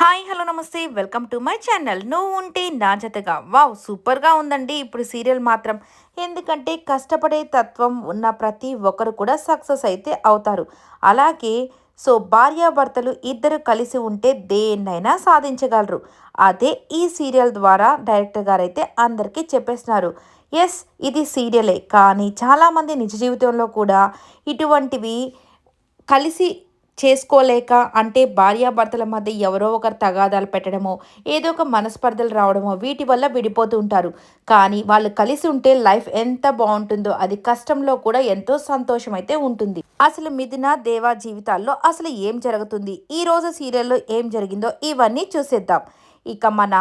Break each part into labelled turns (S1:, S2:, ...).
S1: Hi hello నమస్తే. Welcome to my channel. నువ్వు ఉంటే నా జతగా. వావ్ సూపర్గా ఉందండి. ఇప్పుడు సీరియల్ మాత్రం. ఎందుకంటే కష్టపడే తత్వం ఉన్న ప్రతి ఒక్కరు కూడా సక్సెస్ అయితే అవుతారు. అలాగే సో భార్యాభర్తలు ఇద్దరు కలిసి ఉంటే దేన్నైనా సాధించగలరు. అదే ఈ సీరియల్ ద్వారా డైరెక్టర్ గారు అయితే అందరికీ చెప్పేస్తున్నారు. ఎస్ ఇది సీరియలే. కానీ చాలామంది నిజ జీవితంలో కూడా ఇటువంటివి కలిసి చేసుకోలేక అంటే భార్యాభర్తల మధ్య ఎవరో ఒకరు తగాదాలు పెట్టడమో ఏదో ఒక మనస్పర్ధలు రావడమో వీటి వల్ల విడిపోతూ ఉంటారు. కానీ వాళ్ళు కలిసి ఉంటే లైఫ్ ఎంత బాగుంటుందో అది కష్టంలో కూడా ఎంతో సంతోషం అయితే ఉంటుంది. అసలు మిథున దేవా జీవితాల్లో అసలు ఏం జరుగుతుంది? ఈ రోజు సీరియల్లో ఏం జరిగిందో ఇవన్నీ చూసేద్దాం. ఇక మన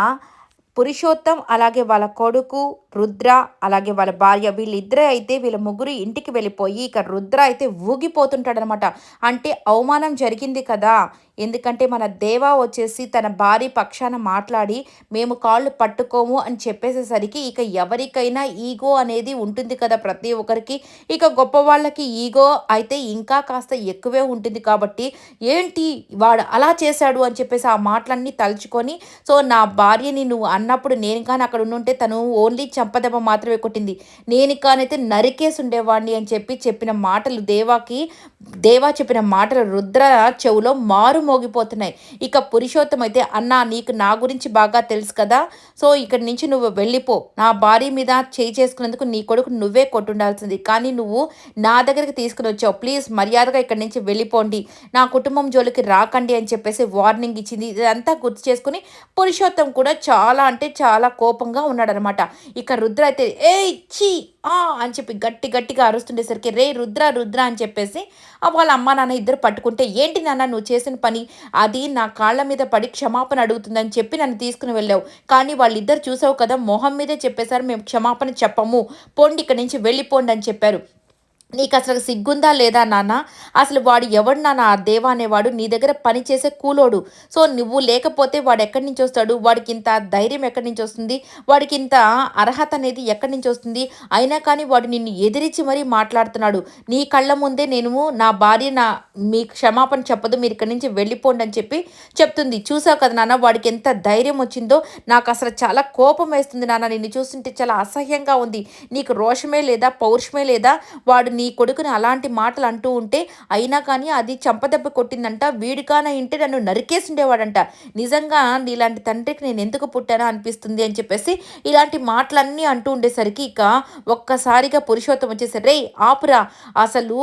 S1: పురుషోత్తం అలాగే వాళ్ళ కొడుకు రుద్ర అలాగే వాళ్ళ భార్య వీళ్ళిద్దరే అయితే వీళ్ళ ముగ్గురు ఇంటికి వెళ్ళిపోయి ఇక రుద్ర అయితే ఊగిపోతుంటాడనమాట. అంటే అవమానం జరిగింది కదా ఎందుకంటే మన దేవా వచ్చేసి తన భార్య పక్షాన మాట్లాడి మేము కాళ్ళు పట్టుకోము అని చెప్పేసేసరికి ఇక ఎవరికైనా ఈగో అనేది ఉంటుంది కదా ప్రతి ఒక్కరికి. ఇక గొప్ప వాళ్ళకి ఈగో అయితే ఇంకా కాస్త ఎక్కువే ఉంటుంది కాబట్టి ఏంటి వాడు అలా చేశాడు అని చెప్పేసి ఆ మాటలన్నీ తలుచుకొని సో నా భార్యని నువ్వు అన్నప్పుడు నేను కానీ అక్కడ ఉండుంటే తను ఓన్లీ చంపదెబ్బ మాత్రమే కొట్టింది. నేను కానైతే నరికేసి ఉండేవాడిని అని చెప్పి చెప్పిన మాటలు దేవాకి దేవా చెప్పిన మాటలు రుద్ర చెవులో మారు మోగిపోతున్నాయి. ఇక పురుషోత్తం అయితే అన్నా నీకు నా గురించి బాగా తెలుసు కదా సో ఇక్కడి నుంచి నువ్వు వెళ్ళిపో. నా భార్య మీద చేయి చేసుకునేందుకు నీ కొడుకు నువ్వే కొట్టుండాల్సింది. కానీ నువ్వు నా దగ్గరికి తీసుకుని వచ్చావు. ప్లీజ్ మర్యాదగా ఇక్కడి నుంచి వెళ్ళిపోండి. నా కుటుంబం జోలికి రాకండి అని చెప్పేసి వార్నింగ్ ఇచ్చింది. ఇదంతా గుర్తు చేసుకుని పురుషోత్తం కూడా చాలా అంటే చాలా కోపంగా ఉన్నాడనమాట. ఇక రుద్ర అయితే ఏ చీ ఆ అని చెప్పి గట్టి గట్టిగా అరుస్తుండేసరికి రే రుద్ర రుద్ర అని చెప్పేసి వాళ్ళ అమ్మ నాన్న ఇద్దరు పట్టుకుంటే ఏంటి నాన్న నువ్వు చేసిన పని? అది నా కాళ్ళ మీద పడి క్షమాపణ అడుగుతుందని చెప్పి నన్ను తీసుకుని వెళ్ళావు. కానీ వాళ్ళిద్దరు చూసావు కదా మొహం మీదే చెప్పేశారు మేము క్షమాపణ చెప్పము. పోండి ఇక్కడి నుంచి వెళ్ళిపోండి అని చెప్పారు. నీకు అసలు సిగ్గుందా లేదా నాన్న? అసలు వాడు ఎవడు నాన్న? ఆ దేవా అనేవాడు నీ దగ్గర పని చేసే కూలోడు. సో నువ్వు లేకపోతే వాడు ఎక్కడి నుంచి వస్తాడు? వాడికి ఇంత ధైర్యం ఎక్కడి నుంచి వస్తుంది? వాడికి ఇంత అర్హత అనేది ఎక్కడి నుంచి వస్తుంది? అయినా కానీ వాడు నిన్ను ఎదిరించి మరీ మాట్లాడుతున్నాడు. నీ కళ్ళ ముందే నేను నా భార్య నా మీ క్షమాపణ చెప్పదు. మీరు ఇక్కడి నుంచి వెళ్ళిపోండి అని చెప్పి చెప్తుంది. చూసావు కదా నాన్న వాడికి ఎంత ధైర్యం వచ్చిందో? నాకు అసలు చాలా కోపం వేస్తుంది నాన్న. నిన్ను చూస్తుంటే చాలా అసహ్యంగా ఉంది. నీకు రోషమే లేదా? పౌరుషమే లేదా? వాడు నీ కొడుకుని అలాంటి మాటలు అంటూ ఉంటే అయినా కానీ అది చంపదెబ్బ కొట్టిందంట. వీడికాన ఇంటే నన్ను నరికేసిండేవాడంట. నిజంగా నీలాంటి తండ్రికి నేను ఎందుకు పుట్టానా అనిపిస్తుంది అని చెప్పేసి ఇలాంటి మాటలన్నీ అంటూ ఉండేసరికి ఇక ఒక్కసారిగా పురుషోత్తం వచ్చేసరి రే ఆపురా. అసలు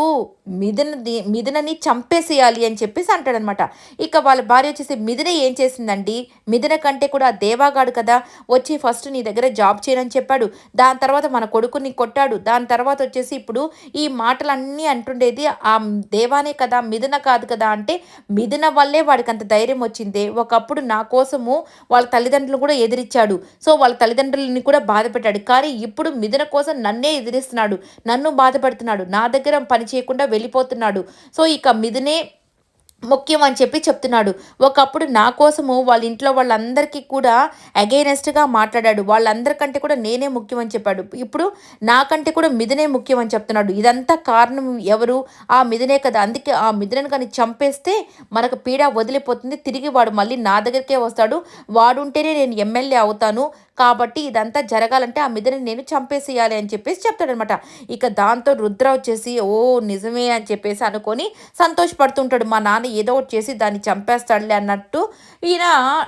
S1: మిథున మిథునని చంపేసేయాలి అని చెప్పేసి అంటాడనమాట. ఇక వాళ్ళ భార్య వచ్చేసి మిథున ఏం చేసిందండి? మిథున కంటే కూడా దేవాగాడు కదా. వచ్చి ఫస్ట్ నీ దగ్గర జాబ్ చేయనని చెప్పాడు. దాని తర్వాత మన కొడుకుని కొట్టాడు. దాని తర్వాత వచ్చేసి ఇప్పుడు ఈ మాటలన్నీ అంటుండేది ఆ దేవానే కదా మిథున కాదు కదా అంటే మిథున వల్లే వాడికి అంత ధైర్యం వచ్చిందే. ఒకప్పుడు నా కోసము వాళ్ళ తల్లిదండ్రులు కూడా ఎదిరించాడు. సో వాళ్ళ తల్లిదండ్రులని కూడా బాధ పెట్టాడు. కానీ ఇప్పుడు మిథున కోసం నన్నే ఎదిరిస్తున్నాడు. నన్ను బాధపడుతున్నాడు నా దగ్గర పని చేయకుండా వెళ్ళిపోతున్నాడు. సో ఇక మిథునే ముఖ్యం అని చెప్పి చెప్తున్నాడు. ఒకప్పుడు నా కోసము వాళ్ళ ఇంట్లో వాళ్ళందరికీ కూడా అగైనెస్ట్గా మాట్లాడాడు. వాళ్ళందరికంటే కూడా నేనే ముఖ్యం అని చెప్పాడు. ఇప్పుడు నాకంటే కూడా మిథునే ముఖ్యం అని చెప్తున్నాడు. ఇదంతా కారణం ఎవరు? ఆ మిథునే కదా. అందుకే ఆ మిథునని కానీ చంపేస్తే మనకు పీడ వదిలిపోతుంది. తిరిగి వాడు మళ్ళీ నా దగ్గరికే వస్తాడు. వాడుంటేనే నేను ఎమ్మెల్యే అవుతాను. కాబట్టి ఇదంతా జరగాలంటే ఆ మిథుని నేను చంపేసేయాలి అని చెప్పేసి చెప్తాడనమాట. ఇక దాంతో రుద్ర వచ్చేసి ఓ నిజమే అని చెప్పేసి అనుకొని సంతోషపడుతుంటాడు. మా నాన్న ఏదో ఒకటి చేసి దాన్ని చంపేస్తాడులే అన్నట్టు ఈయన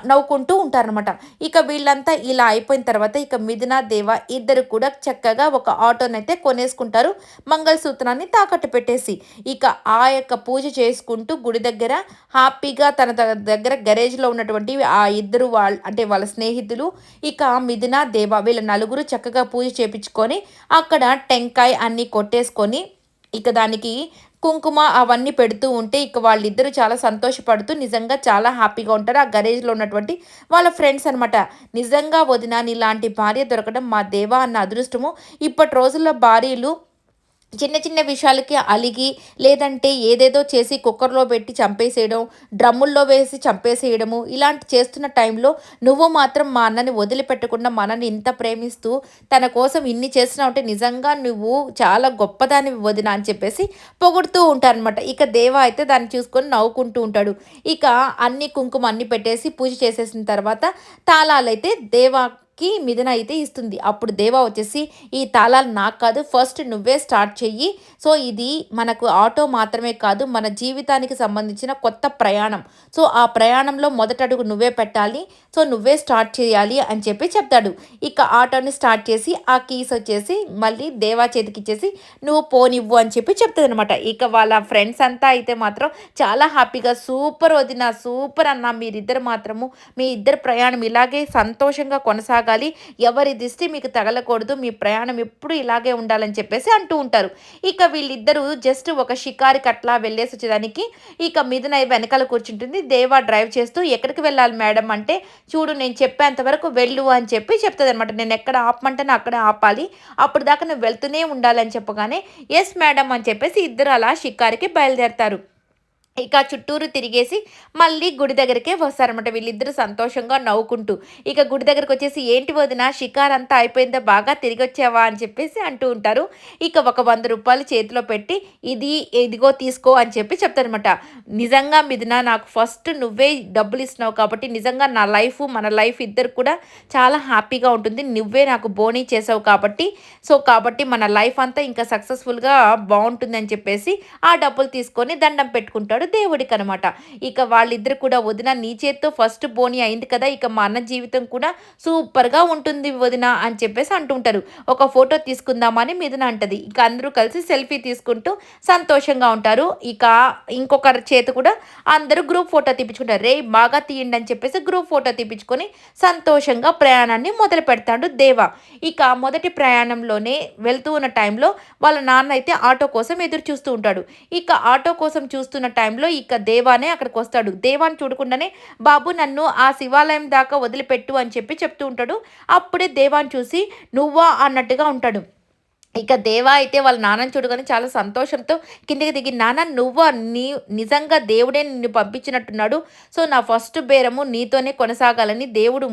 S1: నవ్వుకుంటూ ఉంటారనమాట. ఇక వీళ్ళంతా ఇలా అయిపోయిన తర్వాత ఇక మిథున దేవ ఇద్దరు కూడా చక్కగా ఒక ఆటోనైతే కొనేసుకుంటారు. మంగళసూత్రాన్ని తాకట్టు పెట్టేసి ఇక ఆ యొక్క పూజ చేసుకుంటూ గుడి దగ్గర హ్యాపీగా తన దగ్గర గరేజ్లో ఉన్నటువంటి ఆ ఇద్దరు వాళ్ళ అంటే వాళ్ళ స్నేహితులు ఇక మిథున దేవ వీళ్ళ నలుగురు చక్కగా పూజ చేపించుకొని అక్కడ టెంకాయ అన్నీ కొట్టేసుకొని ఇక దానికి కుంకుమ అవన్నీ పెడుతూ ఉంటే ఇక వాళ్ళిద్దరూ చాలా సంతోషపడుతూ నిజంగా చాలా హ్యాపీగా ఉంటారు. ఆ గరేజ్లో ఉన్నటువంటి వాళ్ళ ఫ్రెండ్స్ అనమాట నిజంగా వదిన ఇలాంటి భార్య దొరకడం మా దేవా అన్న అదృష్టము. ఇప్పటి రోజుల్లో భార్యలు చిన్న చిన్న విషయాలకి అలిగి లేదంటే ఏదేదో చేసి కుక్కర్లో పెట్టి చంపేసేయడం డ్రమ్ముల్లో వేసి చంపేసేయడము ఇలాంటి చేస్తున్న టైంలో నువ్వు మాత్రం మా అన్నని వదిలిపెట్టకుండా మనని ఇంత ప్రేమిస్తూ తన కోసం ఇన్ని చేస్తున్నావు అంటే నిజంగా నువ్వు చాలా గొప్పదాన్ని వదిన అని చెప్పేసి పొగుడుతూ ఉంటారనమాట ఇక దేవ అయితే దాన్ని చూసుకొని నవ్వుకుంటూ ఉంటాడు. ఇక అన్ని కుంకుమ అన్ని పెట్టేసి పూజ చేసేసిన తర్వాత తాళాలైతే దేవా కి మిథున అయితే ఇస్తుంది. అప్పుడు దేవా వచ్చేసి ఈ తాళాలు నాకు కాదు ఫస్ట్ నువ్వే స్టార్ట్ చెయ్యి. సో ఇది మనకు ఆటో మాత్రమే కాదు మన జీవితానికి సంబంధించిన కొత్త ప్రయాణం. సో ఆ ప్రయాణంలో మొదట అడుగు నువ్వే పెట్టాలి. సో నువ్వే స్టార్ట్ చేయాలి అని చెప్పి చెప్తాడు. ఇక ఆటోని స్టార్ట్ చేసి ఆ కీస్ వచ్చేసి మళ్ళీ దేవా చేతికి ఇచ్చేసి నువ్వు పోనివ్వు అని చెప్పి చెప్తుంది అనమాట ఇక వాళ్ళ ఫ్రెండ్స్ అంతా అయితే మాత్రం చాలా హ్యాపీగా సూపర్ వదిన సూపర్ అన్న మీరిద్దరు మాత్రము మీ ఇద్దరు ప్రయాణం ఇలాగే సంతోషంగా కొనసాగాలి ఎవరి దిష్టి మీకు తగలకూడదు. మీ ప్రయాణం ఎప్పుడు ఇలాగే ఉండాలని చెప్పేసి అంటూ ఉంటారు. ఇక వీళ్ళిద్దరూ జస్ట్ ఒక షికారికి అట్లా వెళ్ళేసి వచ్చేదానికి ఇక మిథున వెనకాల కూర్చుంటుంది. దేవా డ్రైవ్ చేస్తూ ఎక్కడికి వెళ్ళాలి మేడం అంటే చూడు నేను చెప్పేంత వరకు వెళ్ళు అని చెప్పి చెప్తుంది అనమాట నేను ఎక్కడ ఆపమంటే అక్కడ ఆపాలి. అప్పుడు దాకా నువ్వు వెళ్తూనే ఉండాలని చెప్పగానే ఎస్ మేడం అని చెప్పేసి ఇద్దరు అలా షికారికి బయలుదేరతారు. ఇక చుట్టూరు తిరిగేసి మళ్ళీ గుడి దగ్గరికే వస్తారనమాట వీళ్ళిద్దరూ సంతోషంగా నవ్వుకుంటూ. ఇక గుడి దగ్గరకు వచ్చేసి ఏంటి వదిన షికార్ అంతా అయిపోయిందా? బాగా తిరిగి వచ్చావా అని చెప్పేసి అంటూ ఉంటారు. ఇక ఒక వంద రూపాయలు చేతిలో పెట్టి ఇది ఇదిగో తీసుకో అని చెప్పి చెప్తారనమాట నిజంగా మిథున నాకు ఫస్ట్ నువ్వే డబ్బులు ఇస్తున్నావు కాబట్టి నిజంగా నా లైఫ్ మన లైఫ్ ఇద్దరు కూడా చాలా హ్యాపీగా ఉంటుంది. నువ్వే నాకు బోనీ చేసావు కాబట్టి సో కాబట్టి మన లైఫ్ అంతా ఇంకా సక్సెస్ఫుల్గా బాగుంటుంది అని చెప్పేసి ఆ డబ్బులు తీసుకొని దండం పెట్టుకుంటాడు. దేవుడికి అనమాట ఇక వాళ్ళిద్దరు కూడా వదిన నీ చేత్తో ఫస్ట్ బోని అయింది కదా ఇక మా అన్న జీవితం కూడా సూపర్గా ఉంటుంది వదిన అని చెప్పేసి అంటుంటారు. ఒక ఫోటో తీసుకుందామని మిథున అంటది. ఇక అందరూ కలిసి సెల్ఫీ తీసుకుంటూ సంతోషంగా ఉంటారు. ఇక ఇంకొకరి చేత కూడా అందరూ గ్రూప్ ఫోటో తీపించుకుంటారు రే బాగా తీయండి అని చెప్పేసి గ్రూప్ ఫోటో తీపించుకొని సంతోషంగా ప్రయాణాన్ని మొదలు పెడతాడు దేవ. ఇక మొదటి ప్రయాణంలోనే వెళ్తూ ఉన్న టైంలో వాళ్ళ నాన్న అయితే ఆటో కోసం ఎదురు చూస్తూ ఉంటాడు. ఇక ఆటో కోసం చూస్తున్న టైం టైంలో ఇక దేవానే అక్కడికి వస్తాడు. దేవాన్ని చూడకుండానే బాబు నన్ను ఆ శివాలయం దాకా వదిలిపెట్టు అని చెప్పి చెప్తూ ఉంటాడు. అప్పుడే దేవాన్ని చూసి నువ్వా అన్నట్టుగా ఉంటాడు. ఇక దేవా అయితే వాళ్ళ నాన్నని చూడగానే చాలా సంతోషంతో కిందికి దిగి నాన్న నువ్వు నీ నిజంగా దేవుడే నిన్ను పంపించినట్టున్నాడు. సో నా ఫస్ట్ బేరము నీతోనే కొనసాగాలని దేవుడు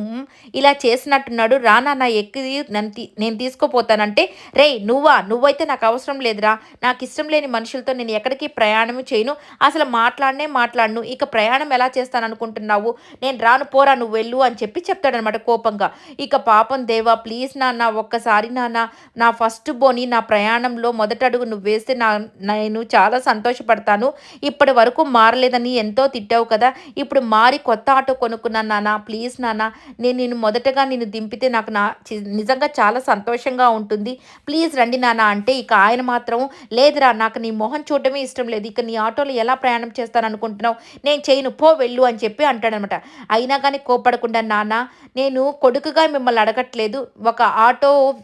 S1: ఇలా చేసినట్టున్నాడు. రా నాన్న ఎక్కి నన్ను తీ- నేను తీసుకోపోతానంటే రే నువ్వా? నువ్వైతే నాకు అవసరం లేదురా. నాకు ఇష్టం లేని మనుషులతో నేను ఎక్కడికి ప్రయాణం చేయను. అసలు మాట్లాడనే మాట్లాడను. ఇక ప్రయాణం ఎలా చేస్తాను అనుకుంటున్నావు నేను రాను పోరా నువ్వు వెళ్ళు అని చెప్పి చెప్తాడనమాట కోపంగా. ఇక పాపం దేవా ప్లీజ్ నాన్న ఒక్కసారి నాన్న నా ఫస్ట్ బోని నా ప్రయాణంలో మొదట అడుగు నువ్వు వేస్తే నా నేను చాలా సంతోషపడతాను. ఇప్పటి వరకు మారలేదని ఎంతో తిట్టావు కదా. ఇప్పుడు మారి కొత్త ఆటో కొనుక్కున్నాను నాన్న ప్లీజ్ నాన్న నేను నేను మొదటగా నేను దింపితే నాకు నా చి- నిజంగా చాలా సంతోషంగా ఉంటుంది. ప్లీజ్ రండి నాన్న అంటే ఇక ఆయన మాత్రం లేదురా నాకు నీ మొహం చూడటమే ఇష్టం లేదు. ఇక నీ ఆటోలో ఎలా ప్రయాణం చేస్తాను అనుకుంటున్నావు నేను చేయను పో వెళ్ళు అని చెప్పి అంటాడనమాట. అయినా కానీ కోపడకుండా నాన్న నేను కొడుకుగా మిమ్మల్ని అడగట్లేదు. ఒక ఆటో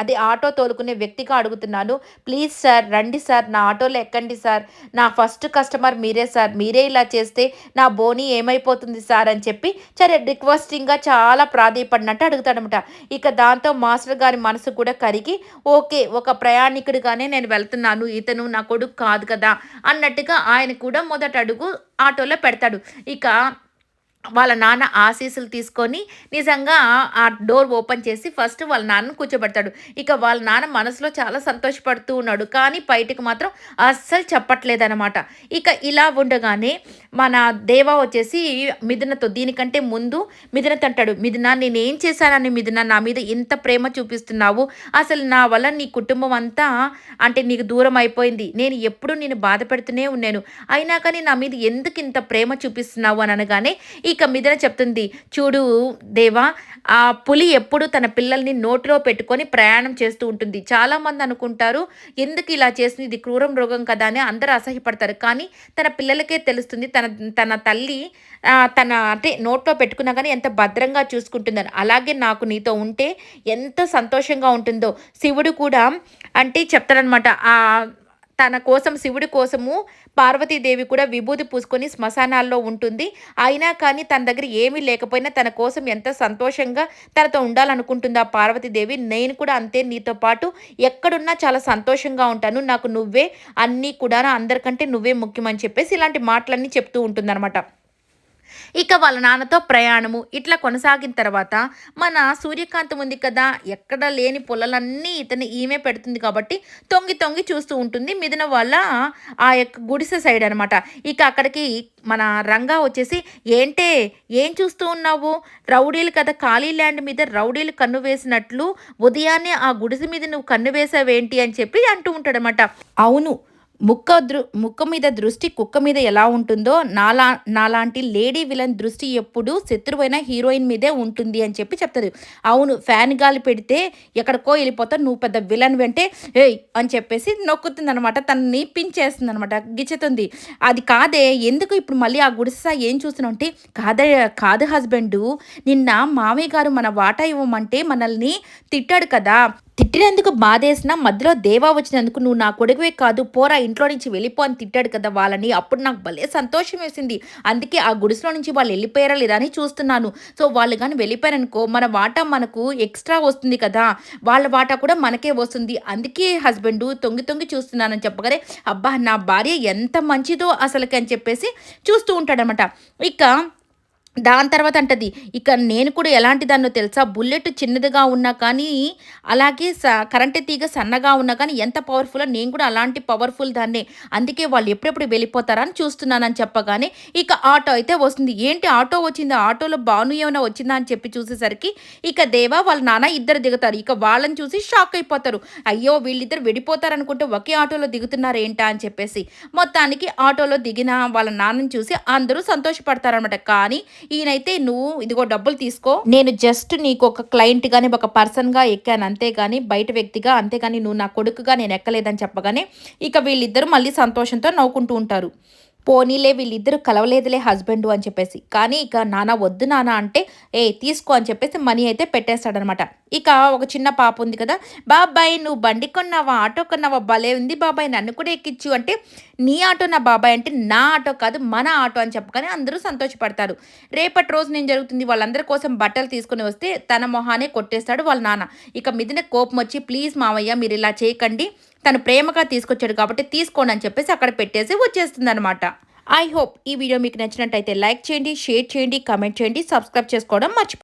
S1: అదే ఆటో తోలుకునే వ్యక్తిగా అడుగుతున్నాను. ప్లీజ్ సార్ రండి సార్ నా ఆటోలో ఎక్కండి సార్. నా ఫస్ట్ కస్టమర్ మీరే సార్. మీరే ఇలా చేస్తే నా బోనీ ఏమైపోతుంది సార్ అని చెప్పి సరే రిక్వెస్టింగ్గా చాలా ప్రాధేయపడినట్టు అడుగుతాడనమాట. ఇక దాంతో మాస్టర్ గారి మనసు కూడా కరిగి ఓకే ఒక ప్రయాణికుడిగానే నేను వెళ్తున్నాను. ఇతను నా కొడుకు కాదు కదా అన్నట్టుగా ఆయన కూడా మొదట అడుగు ఆటోలో పెడతాడు. ఇక వాళ్ళ నాన్న ఆశీస్సులు తీసుకొని నిజంగా ఆ డోర్ ఓపెన్ చేసి ఫస్ట్ వాళ్ళ నాన్నను కూర్చోబెడతాడు. ఇక వాళ్ళ నాన్న మనసులో చాలా సంతోషపడుతూ ఉన్నాడు. కానీ బయటకు మాత్రం అస్సలు చెప్పట్లేదనమాట ఇక ఇలా ఉండగానే మన దేవా వచ్చేసి మిథునతో దీనికంటే ముందు మిథునతో అంటాడు మిథున నేనేం చేశానని మిథున నా మీద ఇంత ప్రేమ చూపిస్తున్నావు? అసలు నా వల్ల నీ కుటుంబం అంతా అంటే నీకు దూరం అయిపోయింది. నేను ఎప్పుడూ నేను బాధ పెడుతూనే ఉన్నాను. అయినా కానీ నా మీద ఎందుకు ఇంత ప్రేమ చూపిస్తున్నావు? అని అనగానే ఇక మిథున చెప్తుంది. చూడు దేవా ఆ పులి ఎప్పుడు తన పిల్లల్ని నోటిలో పెట్టుకొని ప్రయాణం చేస్తూ ఉంటుంది. చాలామంది అనుకుంటారు ఎందుకు ఇలా చేస్తుంది? ఇది క్రూరం రోగం కదా అని అందరూ అసహ్యపడతారు. కానీ తన పిల్లలకే తెలుస్తుంది తన తన తల్లి తన అంటే నోట్లో పెట్టుకున్నా కానీ ఎంత భద్రంగా చూసుకుంటుందని. అలాగే నాకు నీతో ఉంటే ఎంత సంతోషంగా ఉంటుందో. శివుడు కూడా అంటే చెప్తాడనమాట ఆ తన కోసం శివుడి కోసము పార్వతీదేవి కూడా విభూతి పూసుకొని శ్మశానాల్లో ఉంటుంది. అయినా కానీ తన దగ్గర ఏమీ లేకపోయినా తన కోసం ఎంత సంతోషంగా తనతో ఉండాలనుకుంటుంది ఆ పార్వతీదేవి నేను కూడా అంతే నీతో పాటు ఎక్కడున్నా చాలా సంతోషంగా ఉంటాను. నాకు నువ్వే అన్నీ కూడా అందరికంటే నువ్వే ముఖ్యమని చెప్పేసి ఇలాంటి మాటలన్నీ చెప్తూ ఉంటుందన్నమాట. ఇక వాళ్ళ నాన్నతో ప్రయాణము. ఇట్లా కొనసాగిన తర్వాత మన సూర్యకాంతం ఉంది కదా ఎక్కడ లేని పొలాలన్నీ ఇతని ఈమె పెడుతుంది కాబట్టి తొంగి తొంగి చూస్తూ ఉంటుంది. మిదిన వాళ్ళ ఆ యొక్క గుడిసె సైడ్ అనమాట ఇక అక్కడికి మన రంగా వచ్చేసి ఏంటే ఏం చూస్తూ ఉన్నావు? రౌడీలు కదా ఖాళీ ల్యాండ్ మీద రౌడీలు కన్ను వేసినట్లు ఉదయాన్నే ఆ గుడిసె మీద నువ్వు కన్ను వేసావేంటి? అని చెప్పి అంటూ ఉంటాడనమాట అవును ముక్క దృ ముక్క మీద దృష్టి కుక్క మీద ఎలా ఉంటుందో నాలా నాలాంటి లేడీ విలన్ దృష్టి ఎప్పుడు శత్రువైన హీరోయిన్ మీదే ఉంటుంది అని చెప్పి చెప్తుంది. అవును ఫ్యాన్ గాలి పెడితే ఎక్కడికో వెళ్ళిపోతా నువ్వు పెద్ద విలన్ వెంటే ఏయ్ అని చెప్పేసి నొక్కుతుంది అనమాట తనని పించేస్తుంది అనమాట గిచ్చుతుంది. అది కాదే ఎందుకు ఇప్పుడు మళ్ళీ ఆ గుడిసా ఏం చూస్తున్నావు అంటే కాదే కాదు హస్బెండు నిన్న మామయ్య గారు మన వాటా ఇవ్వమంటే మనల్ని తిట్టాడు కదా. తిట్టినందుకు బాధేసినా మధ్యలో దేవా వచ్చినందుకు నువ్వు నా కొడుకువే కాదు పోరా ఇంట్లో నుంచి వెళ్ళిపో అని తిట్టాడు కదా వాళ్ళని. అప్పుడు నాకు భలే సంతోషం వేసింది. అందుకే ఆ గుడిసెలో నుంచి వాళ్ళు వెళ్ళిపోయారా లేదా అని చూస్తున్నాను. సో వాళ్ళు కానీ వెళ్ళిపోయారనుకో మన వాటా మనకు ఎక్స్ట్రా వస్తుంది కదా. వాళ్ళ వాటా కూడా మనకే వస్తుంది. అందుకే హస్బెండ్ తొంగి తొంగి చూస్తున్నానని చెప్పగానే అబ్బా నా భార్య ఎంత మంచిదో అసలుకి అని చెప్పేసి చూస్తూ ఉంటాడనమాట. ఇక దాని తర్వాత అంటది ఇక నేను కూడా ఎలాంటి దాన్నో తెలుసా? బుల్లెట్ చిన్నదిగా ఉన్నా కానీ అలాగే స కరెంటు తీగ సన్నగా ఉన్నా కానీ ఎంత పవర్ఫుల్ నేను కూడా అలాంటి పవర్ఫుల్ దాన్నే. అందుకే వాళ్ళు ఎప్పుడెప్పుడు వెళ్ళిపోతారా అని చూస్తున్నానని చెప్పగానే ఇక ఆటో అయితే వస్తుంది. ఏంటి ఆటో వచ్చింది? ఆటోలో బాను ఏమైనా వచ్చిందా అని చెప్పి చూసేసరికి ఇక దేవా వాళ్ళ నాన్న ఇద్దరు దిగుతారు. ఇక వాళ్ళని చూసి షాక్ అయిపోతారు. అయ్యో వీళ్ళిద్దరు వెళ్ళిపోతారనుకుంటే ఒకే ఆటోలో దిగుతున్నారు ఏంటా అని చెప్పేసి. మొత్తానికి ఆటోలో దిగిన వాళ్ళ నాన్నని చూసి అందరూ సంతోషపడతారనమాట కానీ ఈయనైతే నువ్వు ఇదిగో డబ్బులు తీసుకో. నేను జస్ట్ నీకు ఒక క్లయింట్ గానీ ఒక పర్సన్గా ఎక్కాను. అంతేగాని బయట వ్యక్తిగా అంతేగాని నువ్వు నా కొడుకుగా నేను ఎక్కలేదని చెప్పగానే ఇక వీళ్ళిద్దరూ మళ్ళీ సంతోషంతో నవ్వుకుంటూ ఉంటారు. పోనీలే వీళ్ళిద్దరు కలవలేదులే హస్బెండ్ అని చెప్పేసి. కానీ ఇక నాన్న వద్దు నాన్న అంటే ఏ తీసుకో అని చెప్పేసి మనీ అయితే పెట్టేస్తాడనమాట ఇక ఒక చిన్న పాప ఉంది కదా బాబాయ్ నువ్వు బండి కొన్నావా? ఆటో కొన్నావా? భలే ఉంది బాబాయ్ నన్ను కూడా ఎక్కించు అంటే నీ ఆటో నా బాబాయ్ అంటే నా ఆటో కాదు మన ఆటో అని చెప్పగానే అందరూ సంతోషపడతారు. రేపటి రోజు నేను జరుగుతుంది వాళ్ళందరి కోసం బట్టలు తీసుకుని వస్తే తన మొహానే కొట్టేస్తాడు వాళ్ళ నాన్న. ఇక మిదిన కోపం వచ్చి ప్లీజ్ మావయ్య మీరు ఇలా చేయకండి. తను ప్రేమగా తీసుకొచ్చాడు కాబట్టి తీసుకోండి అని చెప్పేసి అక్కడ పెట్టేసి వచ్చేస్తుంది అనమాట ఐ హోప్ ఈ వీడియో మీకు నచ్చినట్టయితే లైక్ చేయండి షేర్ చేయండి కమెంట్ చేయండి సబ్స్క్రైబ్ చేసుకోవడం మర్చిపో